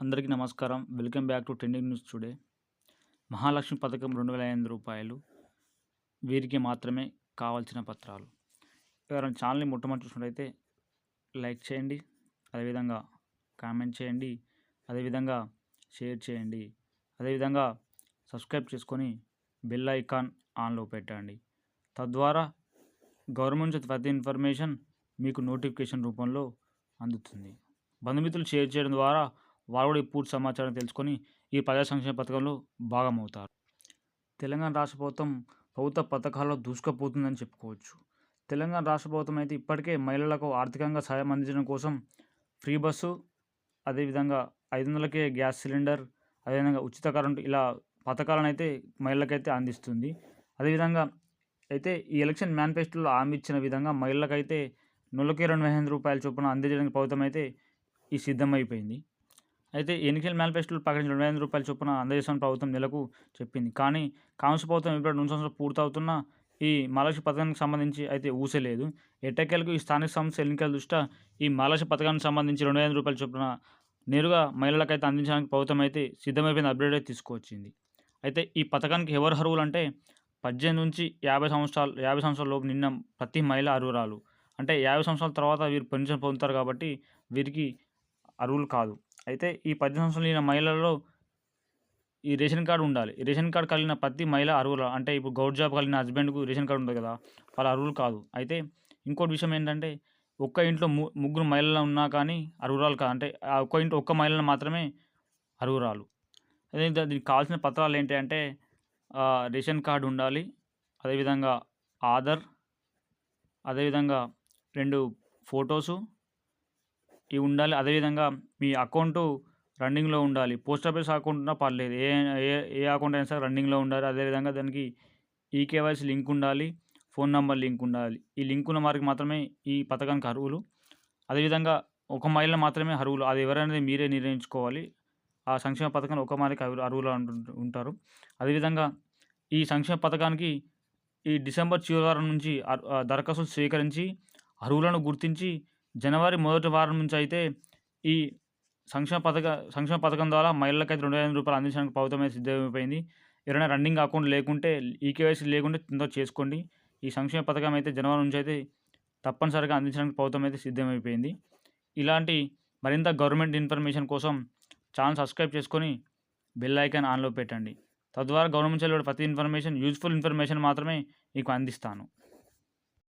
అందరికీ నమస్కారం. Welcome back to trending news today. Mahalakshmi పథకం రెండు వేల ఐదు రూపాయలు వీరికి మాత్రమే కావాల్సిన పత్రాలు. ఎవరైనా ఛానల్ని మొట్టమొదటి చూసినట్టయితే లైక్ చేయండి అదేవిధంగా కామెంట్ చేయండి అదేవిధంగా షేర్ చేయండి అదేవిధంగా సబ్స్క్రైబ్ చేసుకొని బెల్ ఐకాన్ ఆన్లో పెట్టండి. తద్వారా గవర్నమెంట్ ప్రతి ఇన్ఫర్మేషన్ మీకు నోటిఫికేషన్ రూపంలో అందుతుంది. బంధుమిత్రులు షేర్ చేయడం ద్వారా వారు కూడా ఈ పూర్తి సమాచారం తెలుసుకొని ఈ ప్రజా సంక్షేమ పథకంలో భాగమవుతారు. తెలంగాణ రాష్ట్ర ప్రభుత్వం ప్రభుత్వ పథకాల్లో దూసుకుపోతుందని చెప్పుకోవచ్చు. తెలంగాణ రాష్ట్ర ప్రభుత్వం అయితే ఇప్పటికే మహిళలకు ఆర్థికంగా సహాయం అందించడం కోసం ఫ్రీ బస్సు అదేవిధంగా ఐదు వందలకే గ్యాస్ సిలిండర్ అదేవిధంగా ఉచిత కరెంటు ఇలా పథకాలను అయితే మహిళలకైతే అందిస్తుంది. అదేవిధంగా అయితే ఈ ఎలక్షన్ మేనిఫెస్టోలో హామీ ఇచ్చిన విధంగా మహిళలకైతే నెలకి రెండు వేల రూపాయల చొప్పున అందించడానికి ప్రభుత్వం అయితే ఈ సిద్ధమైపోయింది. అయితే ఎన్నికల మేనిఫెస్టోలు ప్రకటించిన రెండు వేల రూపాయల చొప్పున అందజేసిన ప్రభుత్వం నెలకు చెప్పింది. కానీ కాంగ్రెస్ ప్రభుత్వం ఇప్పుడు రెండు సంవత్సరాలు పూర్తవుతున్న ఈ మహాలక్ష్మి పథకానికి సంబంధించి అయితే ఊసలేదు. ఎట్టకేలకు ఈ స్థానిక సంస్థ ఎన్నికల దృష్ట్యా ఈ మహాలక్ష్మి పథకానికి సంబంధించి రెండు వేల రూపాయల చొప్పున నేరుగా మహిళలకైతే అందించడానికి ప్రభుత్వం అయితే సిద్ధమైపోయిన అప్డేట్ అయితే తీసుకువచ్చింది. అయితే ఈ పథకానికి ఎవరు అర్హులు అంటే పద్దెనిమిది నుంచి యాభై సంవత్సరాలు యాభై సంవత్సరాల లోపు నిన్న ప్రతి మహిళ అర్హురాలు. అంటే యాభై సంవత్సరాల తర్వాత వీరు పెన్షన్ పొందుతారు కాబట్టి వీరికి అర్హులు కాదు. అయితే ఈ పద్దెనిమిది సంవత్సరాలు నిన్న మహిళలలో ఈ రేషన్ కార్డు ఉండాలి. ఈ రేషన్ కార్డు కలిగిన ప్రతి మహిళ అర్హులు అంటే ఇప్పుడు గౌడ్ జాబ్ కలిగిన హస్బెండ్కు రేషన్ కార్డు ఉంటుంది కదా వాళ్ళ అర్హులు కాదు. అయితే ఇంకోటి విషయం ఏంటంటే ఒక్క ఇంట్లో ముగ్గురు మహిళలు ఉన్నా కానీ అర్హురాలు కాదు అంటే ఒక్క ఇంట్లో ఒక్క మహిళను మాత్రమే అర్హురాలు. అదే దీనికి కావాల్సిన పత్రాలు ఏంటి అంటే రేషన్ కార్డు ఉండాలి అదేవిధంగా ఆధార్ అదేవిధంగా రెండు ఫొటోసు ఇవి ఉండాలి. అదేవిధంగా మీ అకౌంటు రన్నింగ్లో ఉండాలి. పోస్ట్ ఆఫీస్ అకౌంట్ ఉన్నా పర్లేదు. ఏ ఏ ఏ అకౌంట్ అయినా సరే రన్నింగ్లో ఉండాలి. అదేవిధంగా దానికి ఈకేవైసీ లింక్ ఉండాలి. ఫోన్ నెంబర్ లింక్ ఉండాలి. ఈ లింక్ ఉన్న వారికి మాత్రమే ఈ పథకానికి అర్హులు. అదేవిధంగా ఒక మహిళ మాత్రమే అర్హులు. అది ఎవరనేది మీరే నిర్ణయించుకోవాలి. ఆ సంక్షేమ పథకాన్ని ఒక మహిళకి అర్హులు ఉంటారు. అదేవిధంగా ఈ సంక్షేమ పథకానికి ఈ డిసెంబర్ చివరి వారం నుంచి దరఖాస్తులు స్వీకరించి అర్హులను గుర్తించి జనవరి మొదటి వారం నుంచి అయితే ఈ సంక్షేమ పథక సంక్షేమ పథకం ద్వారా మహిళలకైతే రెండు వేల రూపాయలు అందించడానికి ప్రభుత్వం అయితే సిద్ధమైపోయింది. ఎవరైనా రన్నింగ్ అకౌంట్ లేకుంటే ఈకేవైసీ లేకుంటే తొందరగా చేసుకోండి. ఈ సంక్షేమ పథకం అయితే జనవరి నుంచి అయితే తప్పనిసరిగా అందించడానికి ప్రభుత్వం అయితే సిద్ధమైపోయింది. ఇలాంటి మరింత గవర్నమెంట్ ఇన్ఫర్మేషన్ కోసం ఛానల్ సబ్స్క్రైబ్ చేసుకొని బెల్ ఐకాన్ ఆన్లో పెట్టండి. తద్వారా గవర్నమెంట్ ప్రతి ఇన్ఫర్మేషన్ యూజ్ఫుల్ ఇన్ఫర్మేషన్ మాత్రమే మీకు అందిస్తాను.